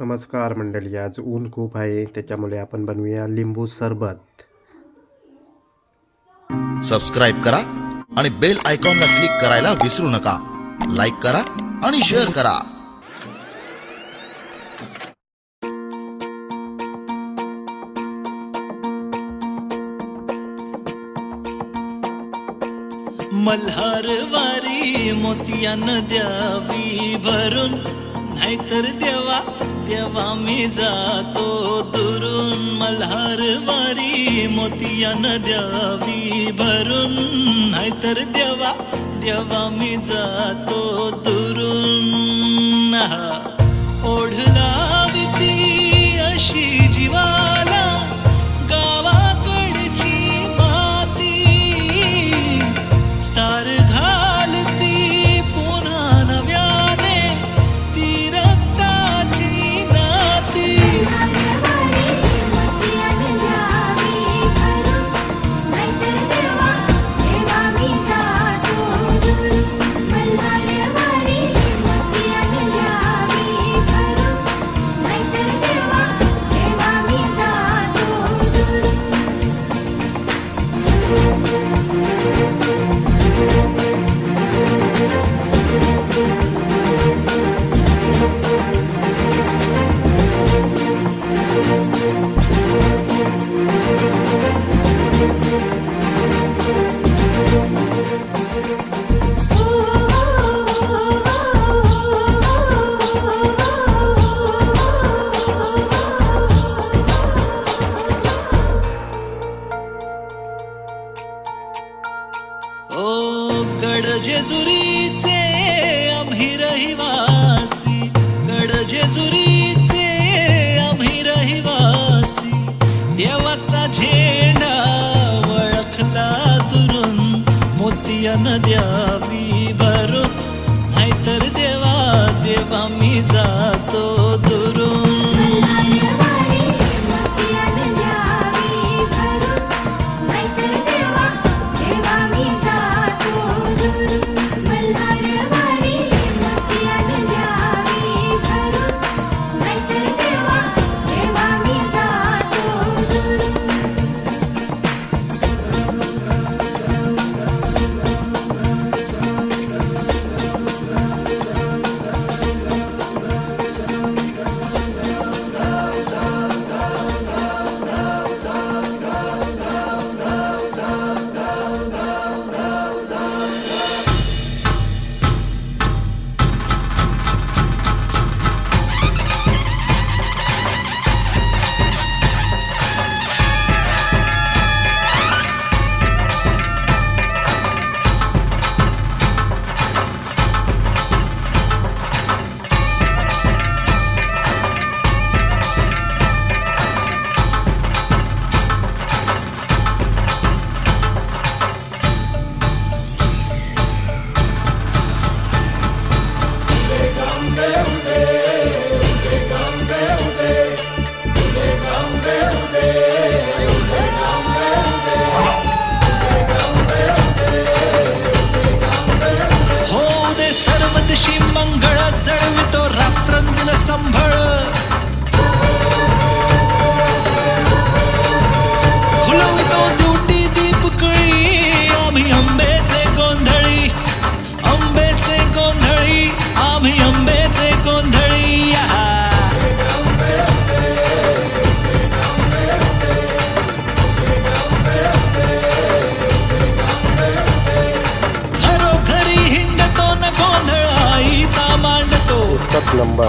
नमस्कार मंडळी आज ऊन खूप आहे त्याच्यामुळे आपण बनवूया लिंबू सरबत. सबस्क्राईब करा आणि बेल आयकॉनला क्लिक करायला विसरू नका. लाईक करा आणि शेअर करा. मल्हारवारी मोतियान द्यावी भरून. नाहीतर देवा देवा मी जातो दुरून. मल्हारवारी मोतियान द्यावी भरून. नाहीतर देवा देवा मी जातो दुरून. हो, ओ गड जेजुरीचे आम्ही रहिवासी. गड जेजुरीचे आम्ही रहिवासी. देवाचा झेंडा वळखला दुरून मोतियान द्यावी भरून. नाहीतर देवा देवा मी जातो é o. नंबर.